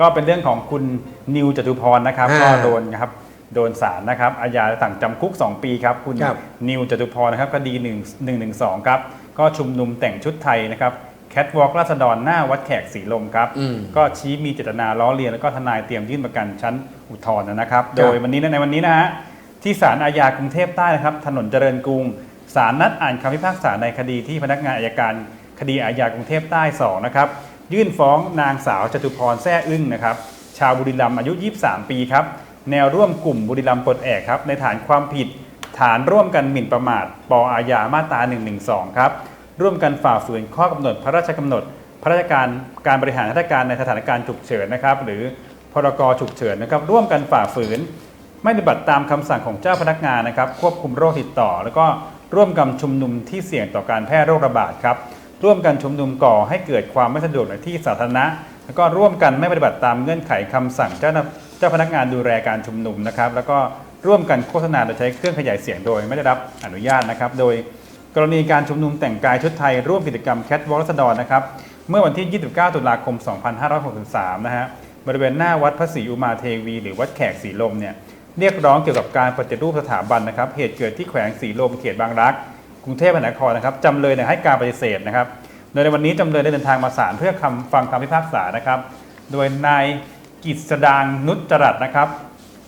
ก็เป็นเรื่องของคุณนิวจตุพรนะครับอ่าก็โดนครับโดนศาลนะครับอาญาสั่งจำคุก 2 ปีครับคุณครับนิวจตุพรนะครับคดี1 1 1 2ครับก็ชุมนุมแต่งชุดไทยนะครับแคทวอล์กราษฎรหน้าวัดแขกศรีลมครับอืมก็ชี้มีเจตนาล้อเลียนแล้วก็ทนายเตรียมยื่นประกันชั้นอุทธรณ์นะครับ โดยวันนี้ในวันนี้นะฮะที่ศาลอาญากรุงเทพใต้นะครับ ถนนเจริญกรุงศาลนัดอ่านคำพิพากษาในคดีที่พนักงานอายการ คดีอาญากรุงเทพใต้2นะครับ ยื่นฟ้องนางสาวจตุพรแซ่อึ้งนะครับ ชาวบุรีรัมย์อายุ 23 ปีครับ แนวร่วมกลุ่มบุรีรัมย์ปลดแอกครับ ในฐานความผิด ฐานร่วมกันหมิ่นประมาท ปอาญามาตรา112 ครับ ร่วมกันฝ่าฝืนข้อกำหนดพระราชกำหนดพระราชการการบริหารราชการในสถานการณ์ฉุกเฉินนะครับ หรือพรกฉุกเฉินนะครับ ร่วมกันฝ่าฝืน ไม่ปฏิบัติตามคำสั่งของเจ้าพนักงานนะครับ ควบคุมโรคติดต่อ แล้วก็ร่วมกันชุมนุมที่เสี่ยงต่อการแพร่โรคระบาดครับ ร่วมกันชุมนุมก่อให้เกิดความไม่สะดวกในที่สาธารณะ แล้วก็ร่วมกันไม่ปฏิบัติตามเงื่อนไขคำสั่งเจ้าเจ้าพนักงานดูแลการชุมนุมนะครับ แล้วก็ร่วมกันโฆษณาโดยใช้เครื่องขยายเสียงโดยไม่ได้รับอนุญาตนะครับ โดยกรณีการชุมนุมแต่งกายชุดไทยร่วมกิจกรรมแคทวอล์รัษฎรนะครับเมื่อวันที่ 29 ตุลาคม 2563 นะฮะบริเวณหน้าวัดพระศรีอุมาเทวี หรือวัดแขกศรีลมเนี่ยเรียกร้องเกี่ยวกับการปฏิรูปสถาบันนะครับเหตุเกิดที่แขวงศรีลมเขตบางรัก กรุงเทพมหานครนะครับจำเลยเนี่ยให้การปฏิเสธนะครับ โดยในวันนี้จำเลยได้เดินทางมาศาลเพื่อคำฟังคำพิพากษานะครับ โดยนายกิษดางนุจจรัตนะครับ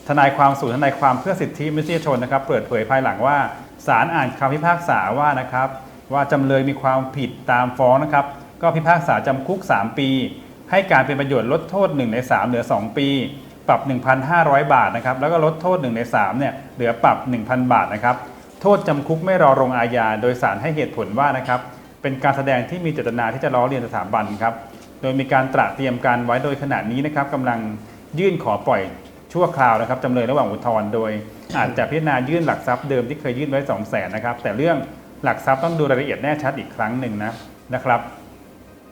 ทนายความสูนย์ทนายความเพื่อสิทธิมนุษยชนนะครับ เปิดเผยภายหลังว่าศาลอ่านคำพิพากษาว่านะครับ ว่าจำเลยมีความผิดตามฟ้องนะครับ ก็พิพากษาจำคุก 3 ปี ให้การเป็นประโยชน์ลดโทษ 1 ใน 3 เหลือ 2 ปี ปรับ 1,500 บาทนะครับแล้วก็ลดโทษ 1 ใน3เนี่ยเหลือปรับ 1,000 บาทนะครับ โทษจำคุกไม่รอลงอาญา โดยสารให้เหตุผลว่านะครับ เป็นการแสดงที่มีเจตนาที่จะล้อเลียนสถาบันครับ โดยมีการตระเตรียมการไว้โดยขณะนี้นะครับกำลังยื่นขอปล่อยชั่วคราวนะครับจำเลยระหว่างอุทธรณ์โดย อาจจะพิจารณายื่นหลักทรัพย์เดิมที่เคยยื่นไว้ 2 0 0แสนนะครับ แต่เรื่องหลักทรัพย์ต้องดูรายละเอียดแน่ชัดอีกครั้งหนึ่งนะนะครับ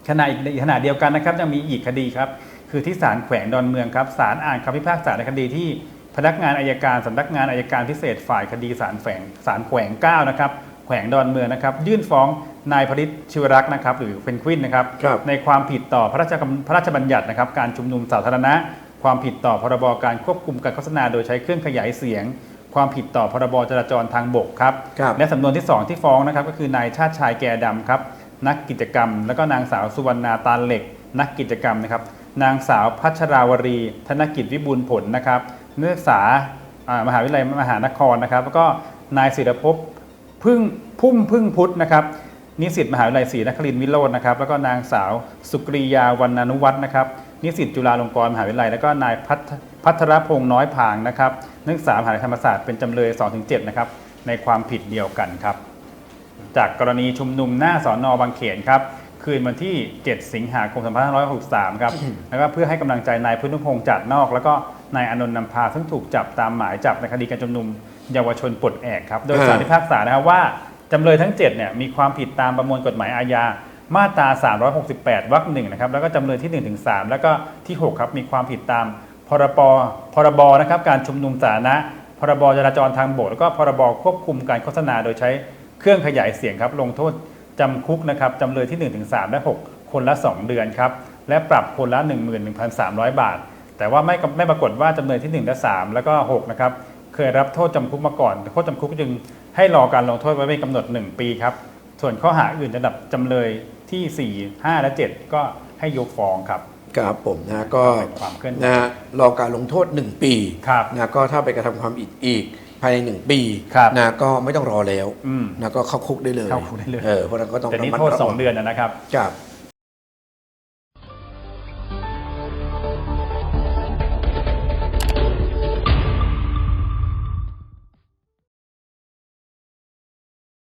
ขณะอีกขณะเดียวกันนะครับยังมีอีกคดีครับคือที่ศาลแขวงดอนเมืองครับศาลอ่านคำพิพากษาในคดีที่ พนักงานอายการสำนักงานอายการพิเศษฝ่ายคดีศาลแขวงศาลแขวง9นะครับแขวงดอนเมืองนะครับ ยื่นฟ้องนายพริตชิวรักษ์นะครับ หรือเพนกวินนะครับ ครับ ในความผิดต่อพระราชกำพระราชบัญญัตินะครับ การชุมนุมสาธารณะ ความผิดต่อพรบการควบคุมการโฆษณาโดยใช้เครื่องขยายเสียง ความผิดต่อพรบจราจรทางบกครับ ครับ และสำนวนที่ 2 ที่ฟ้องนะครับ ก็คือนายชาติชายแก่ดำครับ นักกิจกรรม แล้วก็นางสาวสุวรรณาตาเหล็ก นักกิจกรรมนะครับ นางสาวพัชราวรี ธนกิจวิบูลผลนะครับนักศึกษามหาวิทยาลัยมหานครนะครับ แล้วก็นายศิรภพพึ่งพุ่มพึ่งพุทธนะครับนิสิตมหาวิทยาลัยศรีนครินทร์วิโรจน์นะครับแล้วก็นางสาวสุกริยาวรรณนุวัฒน์นะครับนิสิตจุฬาลงกรณ์มหาวิทยาลัย แล้วก็นายพัทพัทรพงษ์น้อยพางนะครับนักศึกษามหาวิทยาลัยธรรมศาสตร์เป็นจำเลย 2-7 นะครับในความผิดเดียวกันครับ จากกรณีชุมนุมหน้าสอนอบางเขนครับ คืนวันที่ 7 สิงหาคม 2563 ครับ แล้วก็เพื่อให้กำลังใจนายพุทธิพงษ์จัดนอก แล้วก็นายอานนท์นำพาซึ่งถูกจับตามหมายจับในคดีการชุมนุมเยาวชนปลดแอกครับ โดยสารพิพากษานะครับว่าจำเลยทั้ง7เนี่ยมีความผิดตามประมวลกฎหมายอาญามาตรา 368 วรรคหนึ่งนะครับ แล้วก็จำเลยที่ 1-3 แล้วก็ที่ 6 ครับมีความผิดตามพรบพรบนะครับการชุมนุมสาธารณะพรบจราจรทางบกแล้วก็พรบควบคุมการโฆษณาโดยใช้เครื่องขยายเสียงครับลงโทษ จำคุกนะครับจำเลยที่ 1-3 และ 6 คนละ 2 เดือนครับ และปรับคนละ 11,300 บาท แต่ว่าไม่ไม่ปรากฏว่าจำเลยที่ 1 และ 3 แล้วก็ 6 นะครับ เคยรับโทษจำคุกมาก่อน โทษจำคุกจึงให้รอการลงโทษไว้เป็นกำหนด 1 ปีครับ ส่วนข้อหาอื่นระดับจำเลยที่ 4 5 และ 7 ก็ให้ยกฟ้องครับครับผมนะก็เป็นความเคลื่อนไหวนะฮะรอการลงโทษ 1 ปีครับนะก็ถ้าไปกระทำความผิดอีก ภายใน1ปีครับนะก็ไม่ต้องรอแล้วอืม นะก็เข้าคุกได้เลยเข้าคุกได้เลย เออเพราะฉะนั้นก็ต้องแต่นี่ระมัดโทษระวั2เดือนนะครับ ครับ